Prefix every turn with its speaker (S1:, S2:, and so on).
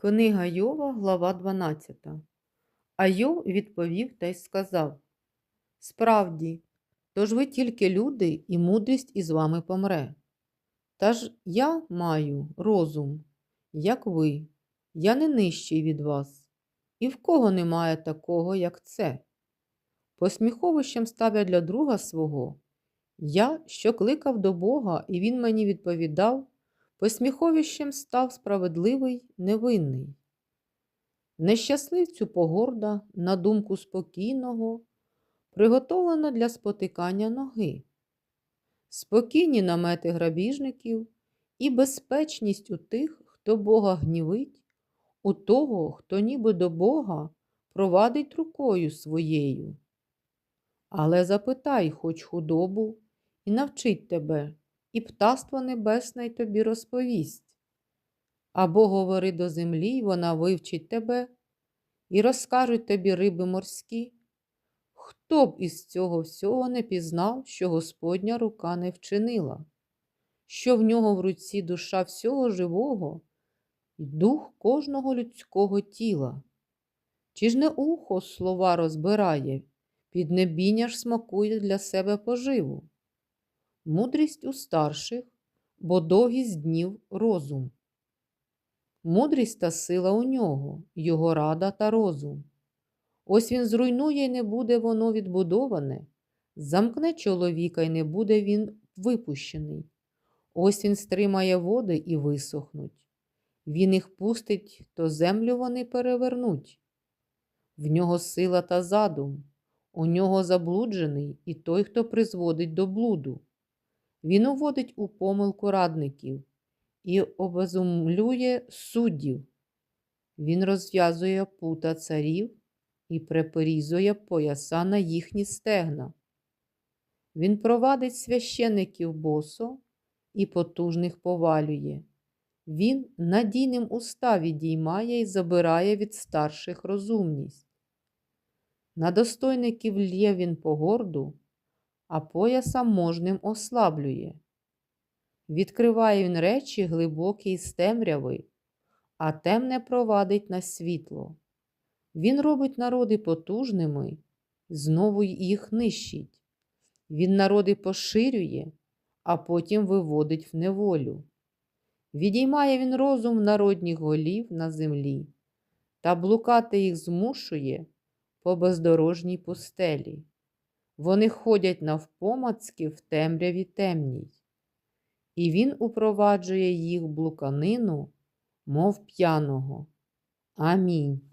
S1: Книга Йова, глава 12. А Йов відповів та й сказав: Справді, тож ви тільки люди, і мудрість із вами помре. Та ж я маю розум, як ви, я не нижчий від вас, і в кого немає такого, як це. Посміховищем став я для друга свого. Я, що кликав до Бога, і він мені відповідав, посміховищем став справедливий невинний. Нещасливцю погорда, на думку спокійного, приготовлена для спотикання ноги. Спокійні намети грабіжників і безпечність у тих, хто Бога гнівить, у того, хто ніби до Бога провадить рукою своєю. Але запитай хоч худобу, і навчить тебе, і птаство небесне й тобі розповість. Або говори до землі, й вона вивчить тебе, і розкажуть тобі риби морські. Хто б із цього всього не пізнав, що Господня рука не вчинила, що в нього в руці душа всього живого і дух кожного людського тіла? Чи ж не ухо слова розбирає, піднебіння ж смакує для себе поживу? Мудрість у старших, бо довгість днів розум. Мудрість та сила у нього, його рада та розум. Ось він зруйнує, і не буде воно відбудоване, замкне чоловіка, і не буде він випущений. Ось він стримає води і висохнуть. Він їх пустить, то землю вони перевернуть. В нього сила та задум, у нього заблуджений і той, хто призводить до блуду. Він уводить у помилку радників і обезумлює суддів. Він розв'язує пута царів і припорізує пояса на їхні стегна. Він провадить священиків босо і потужних повалює. Він надійним уста відіймає і забирає від старших розумність. На достойників лє він погорду, а пояса можним ослаблює. Відкриває він речі глибокі з темряви, а темне провадить на світло. Він робить народи потужними, знову їх нищить. Він народи поширює, а потім виводить в неволю. Відіймає він розум народніх голів на землі, та блукати їх змушує по бездорожній пустелі. Вони ходять навпомацьки в темряві темній, і він упроваджує їх блуканину, мов п'яного. Амінь.